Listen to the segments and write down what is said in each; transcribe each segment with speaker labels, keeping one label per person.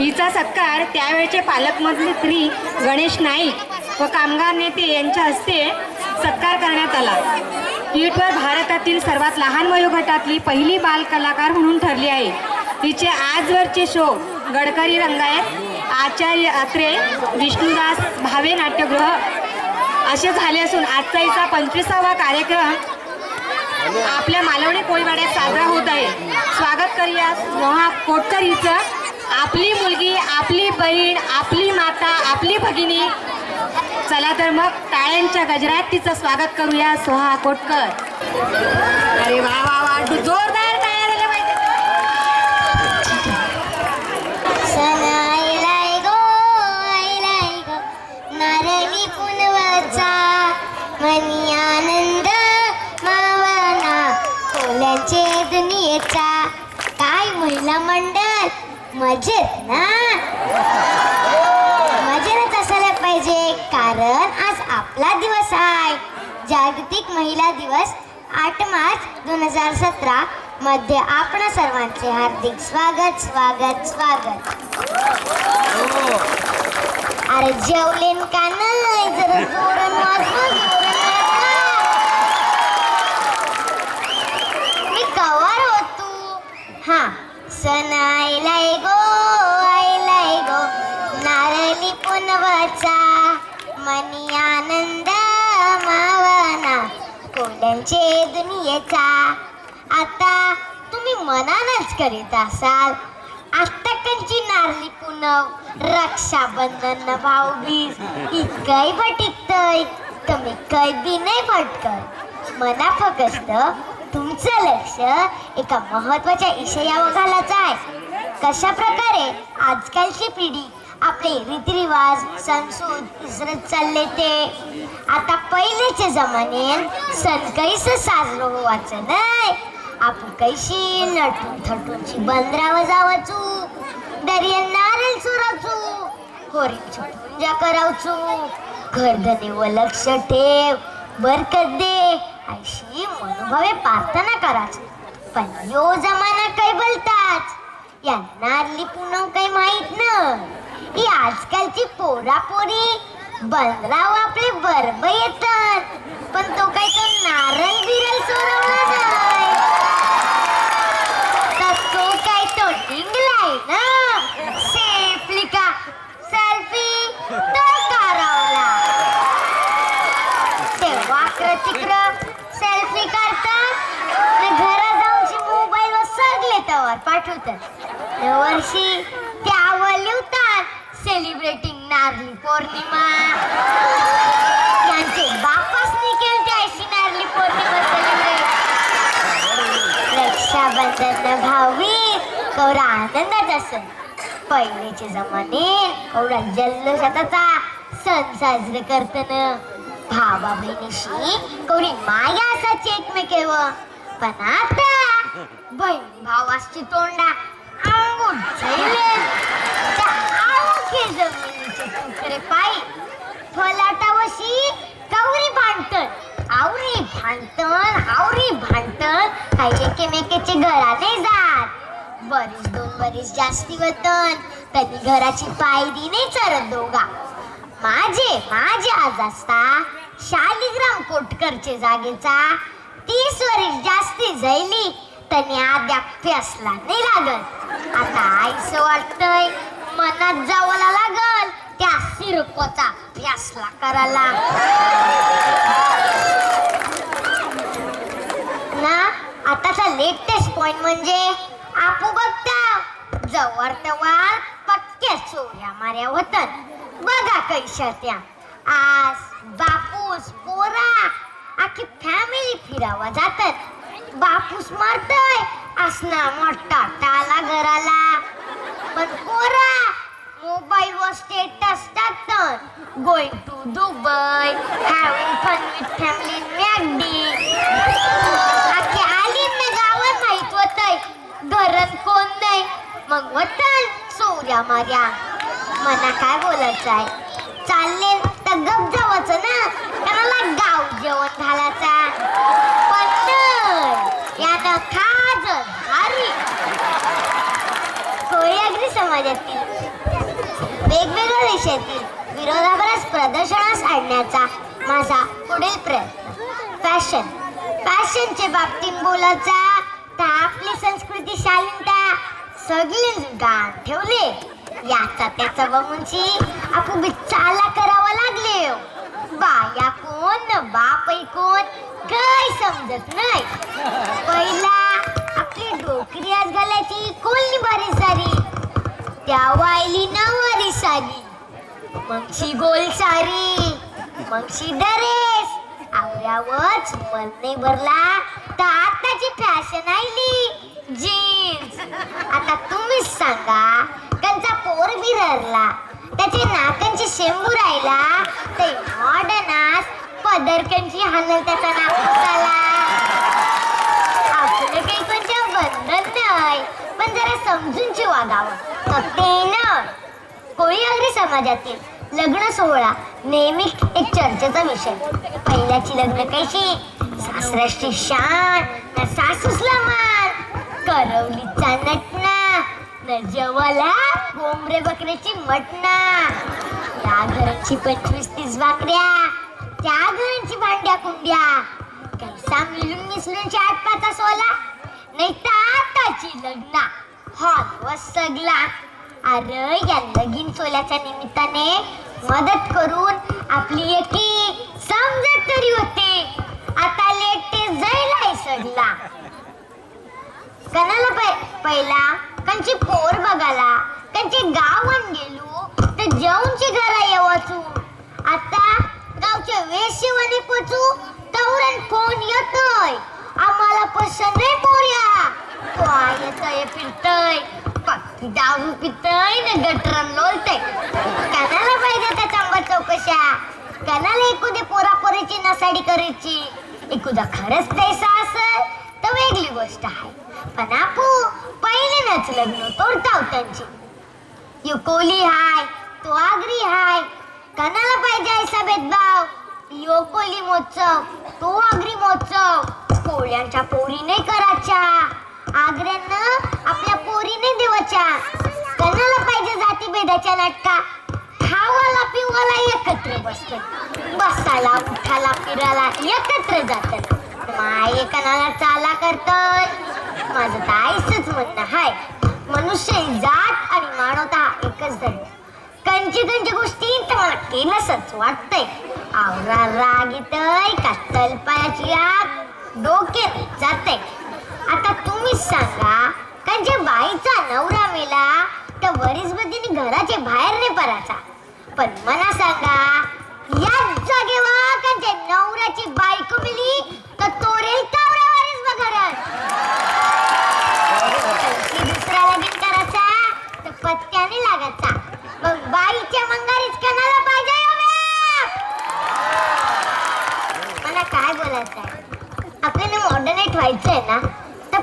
Speaker 1: हिचा सत्कार त्यावेळचे पालकमंत्री गणेश नाईक व कामगार नेते यांच्या हस्ते सत्कार करण्यात आला. ट्विटवर भारतातील सर्वात लहान वयोगटातली पहिली बाल कलाकार म्हणून ठरली आहे. हिचे आजवरचे शो गडकरी रंगायत आचार्य अत्रे विष्णुदास भावे नाट्यगृह असे झाले असून आजचा हिचा पंचवीसावा कार्यक्रम आपल्या मालवणी कोळीवाड्यात साजरा होत आहे. स्वागत करूया मोहा कोटकर हिचं आपली मुलगी आपली बहीण आपली माता आपली भगिनी. चला तर मग टाळ्यांच्या गजरात तिचं स्वागत करूया सोहा कोटकर. अरे वा वा वा. जोरदार टाळ्या झाल्या पाहिजे
Speaker 2: पुनवाचा मनी आनंद मावना. कोल्याचे दुनियेचा काय महिला मंडळ? मजेत ना? मजेतच असायला पाहिजे कारण आज आपला दिवस आहे. जागतिक महिला दिवस आठ मार्च दोन हजार सतरा. मध्ये आपण सर्वांचे हार्दिक स्वागत स्वागत स्वागत. अरे जेवलेन का नाही? जरा जोरण वाजवा. मी कवर होतो. हा. सण आयलाय गो आयलाय गो नारळी पुनवाचा मनी आनंद मावना कोल्यांचे दुनियेचा. आता तुम्ही मनानच करीत असाल. अष्टकांची नारली पुनव रक्षाबंधन भाऊबीज इतकंही भटिकतय तुम्ही कैदी नाही भटकत मना फक्त आजचं लक्ष एका महत्त्वाच्या विषयावर घालायचं आहे. कशा प्रकारे आजकालची पिढी आपले रीतिरिवाज संस्कृत विसरत चालले ते? आता पहिलेचे जमाने सण कैस साजरो व्हायचं नाही. आपण कैशी नटून थटूनची बंदरावर जावाचू दर्या नारळ चोराचू होरीची पूजा करावचू घरधने व लक्ष ठेव बरकत दे. अशी मनोभावे प्रार्थना करायची पण यो जमाना काय बोलतात? यांना नारली पुनव काही माहीत न? ही आजकालची पोरा पोरी आपले बरब येतात. पण तो काही तो नारळ बिरल चोरवला नाही तो काय तो डिंगलाय ना सेफली का सेल्फी तो करावला ते वाक्र चिक्र सेल्फी काढतात आणि घरात जाऊनशी मोबाईल वर सगळे त्यावर पाठवतात. या वर्षी त्यावर लिहतात सेलिब्रेटिंग नारली पौर्णिमा. यांचे बापास निघेल त्या अशी नारली पौर्णिमा सेलिब्रेट रक्षाबंधन भावी कवरा आनंदात असेल पहिलेचे जमाने कवरा जल्लोषाचा सण साजरे करताना भावा बहिणीशी कोणी माया असायची एकमेकेव पण आता बहिणी भावाची तोंडा अंगून झैले जमिनीचे तुकडे पायी. फलाटावशी भांडतन आवरी भांडतन आवरी भांडतन काही एकेमेकेचे घरा नाही जात. बरीच दोन बरीच जास्ती वतन. त्यांनी घराची पायरी नाही चरत दोघा. माझे माझे आज असता शालिग्राम कोटकरचे जागेचा. तीस वरीस जास्ती जैली. त्यांनी आद्या फेसला नाही लागल आता आईस वाटतय मनात जावला लागल त्या सिरपचा फॅसला करायला. ना आताचा लेटेस्ट पॉइंट म्हणजे आपू बघता जवळ तेव्हा पक्क्या चोऱ्या माऱ्या होतात. बघा कैशा त्या आज बापूस पोरा आखी फॅमिली फिरावा जातात. बापूस मारतय. असना मोठा टाला घराला. पण पोरा मोबाईल वर स्टेटस टाकतात going to Dubai having fun with family मॅगडी आखी आली ना गावात माहीत होतय. धरण कोण नाही. मग वतन सोऱ्या मार्या मना काय बोलायचं आहे चालले तर गप जावाचं ना त्याला गाव जेवण घालायचा पण नाही, समाजातील वेगवेगळ्या देशातील विरोधाभास प्रदर्शनास आणण्याचा माझा पुढील प्रयत्न. फॅशन फॅशनच्या बाबतीत बोलायचा तर आपली संस्कृती शालीनता सगळी गाण ठेवले. याचा त्याचा बघूनची आपण चाला करावा लागले. बाया कोण बाप कोण काय समजत नाही पहिला आपली डोकरी आज घालायची कोणी बारी सारी त्या वायली साली. मगशी गोल सारी मगशी डरेस आवऱ्यावरच मन नाही भरला तर आताची फॅशन आली जीन्स आता तुम्हीच सांगा त्यांचा पोर बिरला त्याचे नाकांची शेंबू राहिला ते मॉडर्नास पदरकनची हालल त्याचा नाक आपलं काही कोणत्या बंधन नाही पण जरा समजूनची वागावं. फक्त ते समाजातील लग्न सोहळा नेहमी एक चर्चेचा विषय. पहिल्याची लग्न कशी? सासऱ्याची शान ना सासूसला मान करवलीचा नटना न जेवाला कोंबरे बकऱ्याची मटना या घराची पंचवीस तीस बाकऱ्या त्या घरांची भांड्या कुंड्या. कैसा मिळून मिसळून चार पाचा सोला नाही ताताची लग्ना. हॉल व सगला अरे या लगीन सोल्याच्या निमित्ताने मदत करून आपली एकी समजत तरी होते. आता लेट ते जायला सडला. कणाला पै- पहिला कंची पोर बघाला कंचे गावन गेलो तर जेवणची घरा येवाचू आता गावच्या वेशीवाने पोचू तवरण फोन येतोय. आम्हाला पसंत नाही पोर्या. तो येतोय फिरतय. दारू पितय ना गटरन लोलतय कणाला पाहिजे त्या चांबा चौकशा. कणाला एकुदे पोरापोरीची नसाडी करायची. एकुदा खरंच पैसा असेल तर वेगळी गोष्ट आहे. पण आपू पहिल्यानंच लग्न तोडताव त्यांची. यो कोली हाय तो आगरी हाय. कणाला पाहिजे ऐसा भेदभाव. यो कोली मोत्सव तो आगरी मोत्सव कोळ्यांच्या पोरी नाही करायच्या. आग्र्यांना भेदाच्या कणाला पाहिजे जाती भेदाच्या नाटका. खावाला पिवाला एकत्र बसते. बसायला उठाला फिरायला एकत्र जातात माय कणाला चाला करतय. माझं तर आईच म्हणणं हाय. मनुष्य जात आणि मानवता एकच धर्म. कंची कंची गोष्टी तर मला केलंसच वाटतंय. आवरा राग येतय का तलपायाची आग डोक्यात जाते आता तुम्हीच सांगा कारण जे बाईचा नवरा मेला तर बरीच बदीने घराचे बाहेर नाही पडायचा. पण मला सांगा याच जागेवर कंच्या नवऱ्याची बायको मिली तर तोरेल तावऱ्यावरच बघारच की दुसरा लगीन करायचा तर पत्त्याने लागायचा. मग बाईच्या मंगारीच कणाला पाहिजे हो मला काय बोलायचं आहे आपल्याला मॉडर्नेट व्हायचं आहे ना?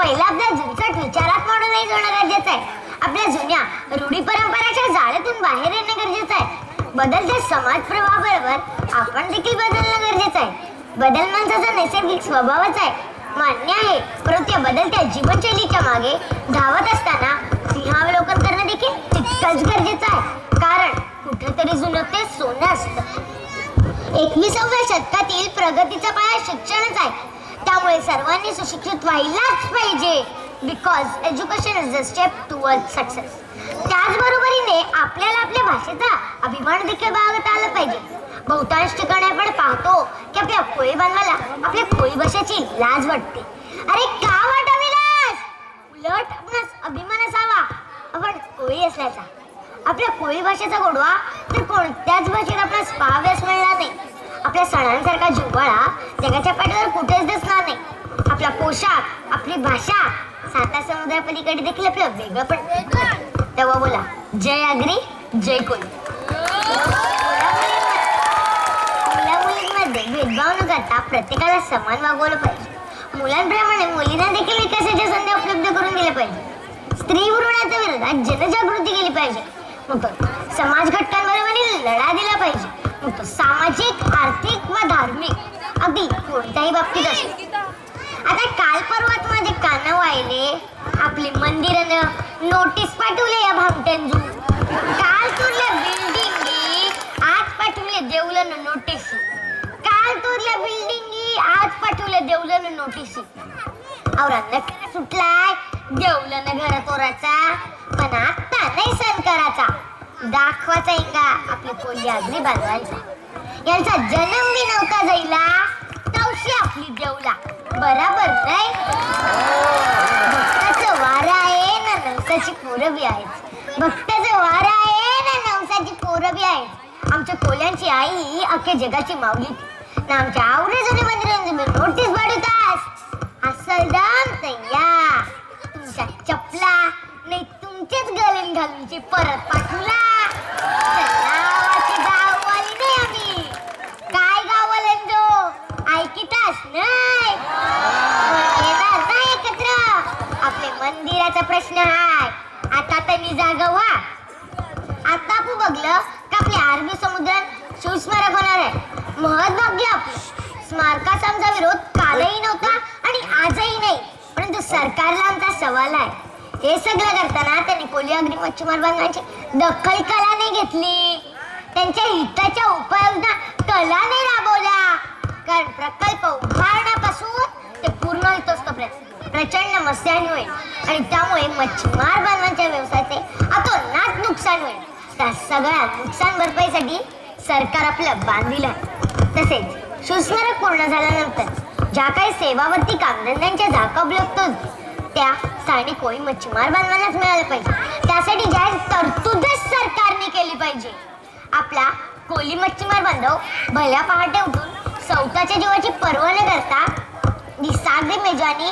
Speaker 2: पहिला आपल्या जुनचट विचारात नाही जाणं गरजेचं आहे. आपल्या जुन्या रूढी परंपराच्या जाळ्यातून बाहेर येणं गरजेचं आहे. बदलत्या समाज प्रवाहाबरोबर आपण देखील बदलणं गरजेचं आहे. बदल माणसाचा नैसर्गिक स्वभावच आहे. मान्य आहे. परंतु या बदलत्या जीवनशैलीच्या मागे धावत असताना सिंहावलोकन करणं देखील तितकंच गरजेचं आहे. कारण कुठेतरी जुनं ते सोनं असतं. एकविसाव्या शतकातील प्रगतीचा पाया शिक्षणच आहे. त्यामुळे सर्वांनी सुशिक्षित व्हायलाच पाहिजे. Because education is the step toward success त्याचबरोबरीने आपल्याला आपल्या भाषेचा अभिमान देखील बाळगता आला पाहिजे. बहुतांश ठिकाणी आपण पाहतो की आपल्या कोळी बांधवाला आपल्या कोळी भाषेची लाज वाटते. अरे का वाटावी लाज? उलट आपणास अभिमान असावा. आपण कोळी असल्याचा. आपल्या कोळी भाषेचा गोडवा तर कोणत्याच भाषेत आपणास पाहाव्यास मिळणार नाही. आपल्या सणांसारखा जिव्हाळा जगाच्या पाठीवर कुठेच दिसणार नाही. आपला पोशाख आपली भाषा साता समुद्रापलीकडे देखील आपलं वेगळं पण तेव्हा बोला जय आगरी जय कोळी मुला मुलींमध्ये भेदभाव न करता प्रत्येकाला समान वागवलं पाहिजे. मुलांप्रमाणे मुलींना देखील विकासाच्या संधी उपलब्ध करून दिल्या पाहिजे. स्त्री भ्रूणाच्या विरोधात जनजागृती केली पाहिजे. मग समाज घटकांबरोबर लढा दिला पाहिजे सामाजिक आर्थिक व धार्मिक. अगदी कोणत्याही बाबतीत असतो आता काल पर्वत माझे कान वाहिले आपली मंदिर नोटीस पाठवले या भामट्यांजू. काल तुरल्या बिल्डिंग आज पाठवले देवलं नोटीस काल तुरल्या बिल्डिंग आज पाठवले देवलं नोटीस औरा सुटलाय देवलं घर तोराचा पण आता नाही सण दाखवाचा इंगा आपली कोली आगरी बनवायचा यांचा जन्म बी हो नव्हता जाईला तवशी आपली देवला. बराबर नाही? भक्ताचं वारा आहे ना नवसाची पोरं बी आहेत. भक्ताचं वारा आहे ना नवसाची पोरं बी आहेत. आमच्या कोल्यांची आई अख्ख्या जगाची माऊली ना आमच्या आवडे जुने मंदिरांचे नोटीस पाडतास असल दाम तय्या तुमच्या चपला नाही तुमचेच गलेन घालूनची परत पाठवला नावाची गाववाली नाही आम्ही काय गाववाल्यांचो ऐकितास नाही मग येणार ना एकत्र आपले मंदिराचा प्रश्न हाय आता त्यांनी जागा व्हा आता आपण बघलं का आपल्या अरबी समुद्रात शिवस्मारक होणार आहे. महत्भाग्य आपलं. स्मारकाचा आमचा विरोध कालही नव्हता आणि आजही नाही. परंतु सरकारला आमचा सवाल आहे. हे सगळं करताना त्यांनी कोलियाग्री मच्छीमार बांधवांची दखल कला नाही घेतली. त्यांच्या हिताच्या उपाययोजना कला नाही राबवल्या. कारण प्रकल्प उभारण्यापासून ते पूर्ण होत असतो प्रचंड मस्यानी होईल. आणि त्यामुळे मच्छीमार बांधवांच्या व्यवसायाचे अतोनात नुकसान होईल. त्या सगळ्या नुकसान भरपाईसाठी सरकार आपलं बांधील आहे. तसेच सुस्मारक पूर्ण झाल्यानंतर ज्या काही सेवावर्ती कामधंद्यांच्या झाका उपलब्ध त्या स्थानिक कोळी मच्छीमार बांधवांनाच मिळाल्या पाहिजे. त्यासाठी जाहीर तरतूदच सरकारने केली पाहिजे. आपला कोळी मच्छीमार बांधव भल्या पहाटे उठून सौताच्या जीवाची पर्वा न करता निसागरी मेजवानी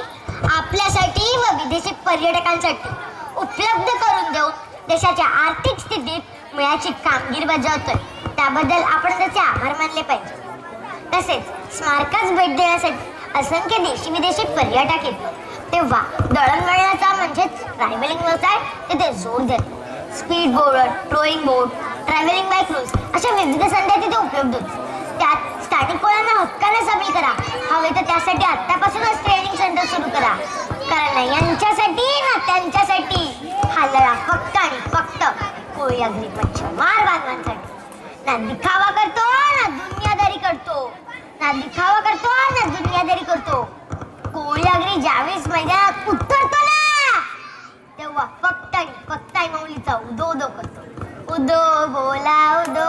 Speaker 2: आपल्यासाठी व विदेशी पर्यटकांसाठी उपलब्ध करून देऊन देशाच्या आर्थिक स्थितीत मिळाची कामगिरी बजावतोय. त्याबद्दल आपण त्याचे आभार मानले पाहिजे. तसेच स्मारकास भेट देण्यासाठी असंख्य देशी विदेशी पर्यटक येतात. तेव्हा दळणवळणाचा म्हणजेच ट्रॅव्हलिंग व्यवसाय तिथे जोर देतो. Speed board towing board travelling by cruise अशा विविध संध्या तिथे उपलब्ध होतात. त्यात स्थानिक पोळ्यांना हक्काने सामील करा. हवे तर त्यासाठी आत्तापासूनच ट्रेनिंग सेंटर सुरू करा. कारण यांच्यासाठी ना त्यांच्यासाठी. हा लढा फक्त आणि फक्त कोळी अग्निपक्ष मार बांधवांसाठी. ना दिखावा करतो ना दुनियादारी करतो. ना दिखावा करतो ना दुनियादारी करतो. कोळी अग्री ज्यावेळेस मैदानात उतरतो ना तेव्हा फक्त आणि फक्त आई माऊलीचा उदो उदो करतो. उदो बोला उदो